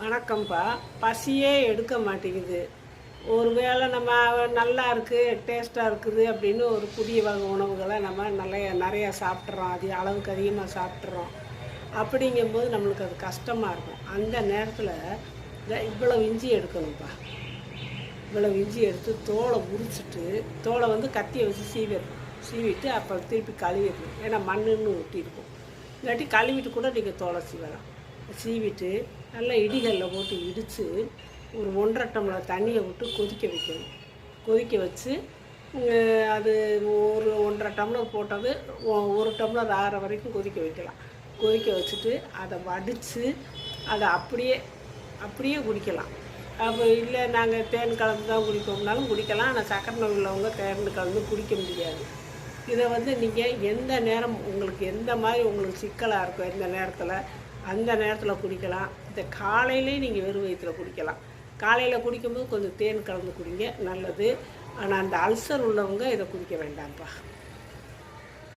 வணக்கம்ப்பா. பசியே எடுக்க மாட்டேங்குது. ஒருவேளை நம்ம நல்லா இருக்குது டேஸ்ட்டாக இருக்குது அப்படின்னு ஒரு புதிய வகை உணவுகளை நம்ம நிறைய நிறையா சாப்பிட்றோம் அது அளவுக்கு அதிகமாக சாப்பிட்றோம் அப்படிங்கும்போது நம்மளுக்கு அது கஷ்டமாக இருக்கும். அந்த நேரத்தில் இவ்வளோ இஞ்சி எடுக்கணும்ப்பா. இவ்வளோ இஞ்சி எடுத்து தோலை உரிச்சிட்டு தோலை வந்து கத்தியை வச்சு சீவிடணும் சீவிட்டு அப்புறம் திருப்பி கழுவிடணும். ஏன்னா மண்ணுன்னு ஒட்டியிருக்கும். இல்லாட்டி கழுவிட்டு கூட நீங்கள் தோலை சீவலாம். சீவிட்டு நல்லா இடிகளில் போட்டு இடித்து ஒரு ஒன்றரை டம்ளர் தண்ணியை விட்டு கொதிக்க வைக்கணும். கொதிக்க வச்சு அது ஒரு ஒன்றரை டம்ளர் போட்டது ஒரு டம்ளர் ஆற வரைக்கும் கொதிக்க வைக்கலாம். கொதிக்க வச்சுட்டு அதை வடித்து அதை அப்படியே அப்படியே குடிக்கலாம். அப்போ இல்லை நாங்கள் தேன் கலந்து தான் குடிப்போம்னாலும் குடிக்கலாம். ஆனால் சக்கரை நோய் உள்ளவங்க தேன் கலந்து குடிக்க முடியாது. இதை வந்து நீங்கள் எந்த நேரம் உங்களுக்கு எந்த மாதிரி உங்களுக்கு சிக்கலாக இருக்கும் எந்த நேரத்தில் அந்த நேரத்தில் குடிக்கலாம். இந்த காலையிலே நீங்கள் வெறும் வயிற்றில் குடிக்கலாம். காலையில் குடிக்கும்போது கொஞ்சம் தேன் கலந்து குடிங்க நல்லது. ஆனால் அந்த அல்சர் உள்ளவங்க இதை குடிக்க வேண்டாம்ப்பா.